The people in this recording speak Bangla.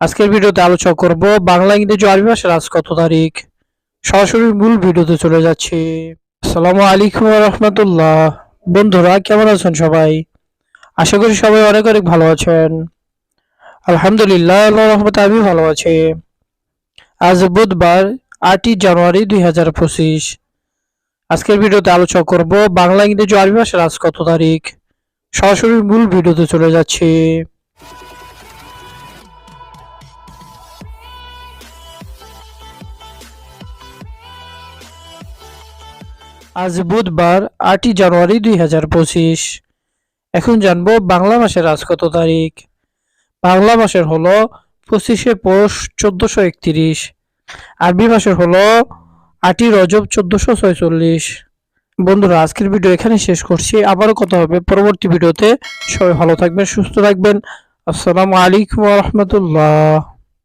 আজকের ভিডিওতে আলোচনা করব বাংলা, ইংরেজি আরবি ভাষার আজ কত তারিখ? সরাসরি মূল ভিডিওতে চলে যাচ্ছি। আসসালামু আলাইকুম রহমতুল্লাহ। বন্ধুরা, কেমন আছেন সবাই? আশা করি সবাই অনেক অনেক ভালো আছেন। আলহামদুলিল্লাহ আল্লাহ রহমতে আমি ভালো আছি। আজ বুধবার, আটই জানুয়ারি দুই হাজার পঁচিশ। আজকের ভিডিওতে আলোচনা করব বাংলা, ইংরেজি আরবি ভাষার আজ কত তারিখ? সরাসরি মূল ভিডিওতে চলে যাচ্ছি। আজ বুধবার আটই জানুয়ারি দুই হাজার পঁচিশ। এখন জানব বাংলা মাসের আজ কত তারিখ। বাংলা মাসের হলো পঁচিশে পৌষ চোদ্দশো একত্রিশ। আরবি মাসের হলো আটই রজব চোদ্দশো ছয়চল্লিশ। বন্ধুরা, আজকের ভিডিও এখানে শেষ করছি। আবারও কথা হবে পরবর্তী ভিডিওতে। সবাই ভালো থাকবেন, সুস্থ থাকবেন। আসসালামু আলাইকুম রহমতুল্লাহ।